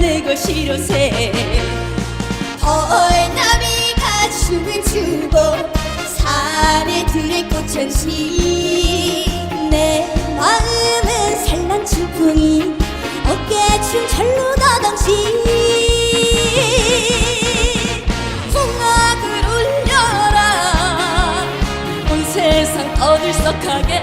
내 것이로세. 벌나비가 춤을 주고 산에 들의 꽃천시. 내 마음은 산란춘풍이 어깨춤 절로 나던지 풍악을 울려라. 온 세상 떠들썩하게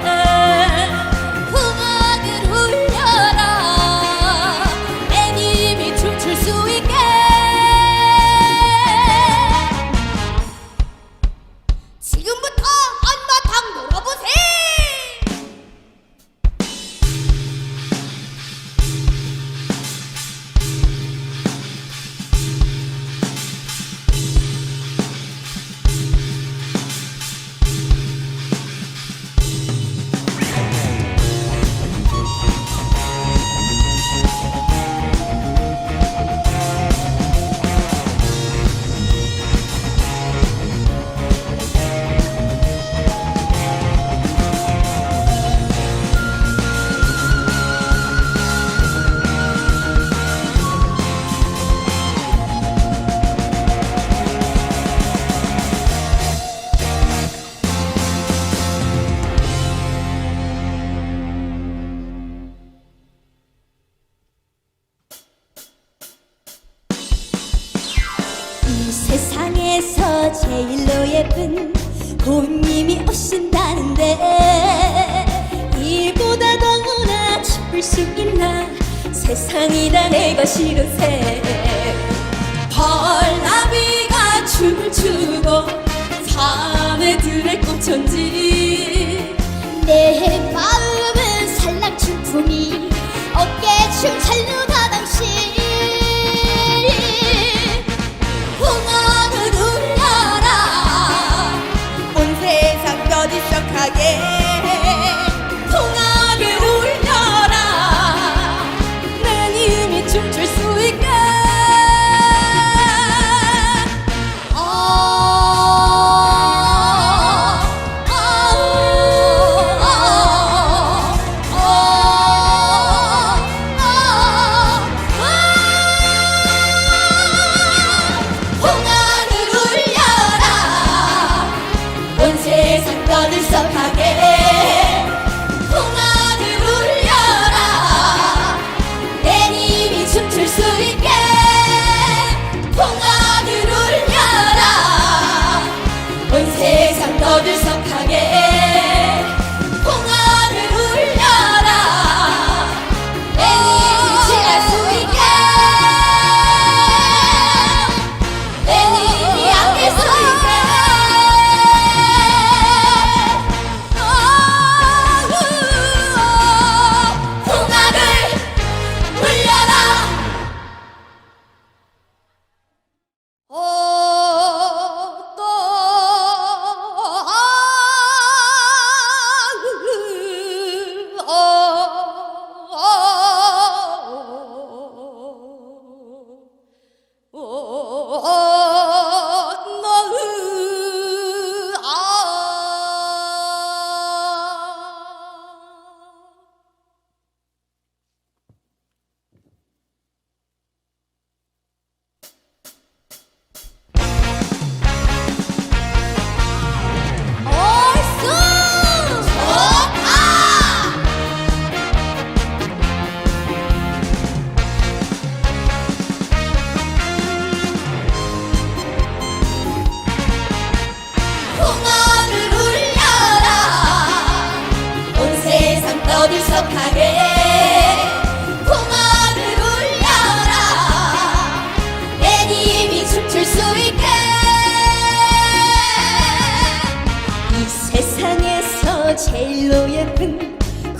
세상에서 제일로 예쁜 부모님이 오신다는데 이보다 더나 기쁠 수 있나? 세상이 다 내 것이로세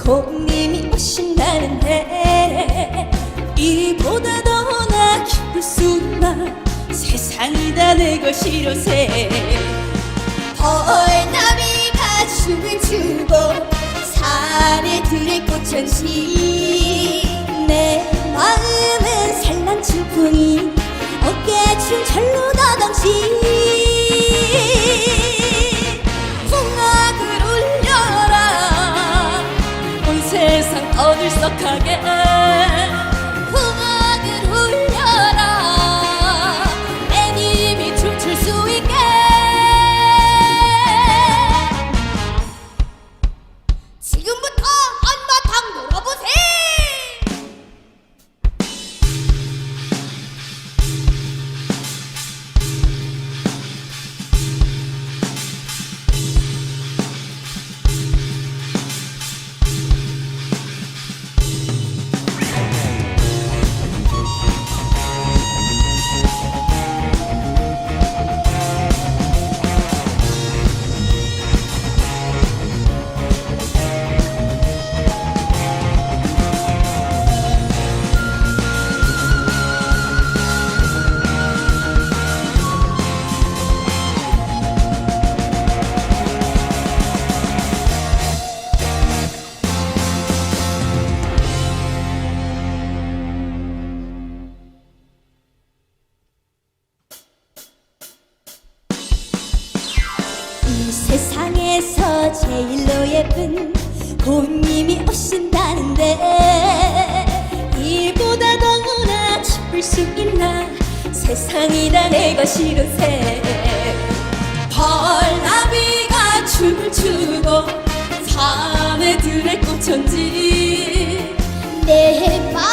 고객님이 오신다는데 이보다 더 나 기쁠 수만 세상이 다 내 것이로세. 벌나비가 춤을 주고 산에 들의 꽃천시 손님이 오신다는데 이보다 더구나 기쁠 수 있나 세상이 다 내 것이로세 벌나비가 춤을 추고 사내들의 꽃천지 내 마.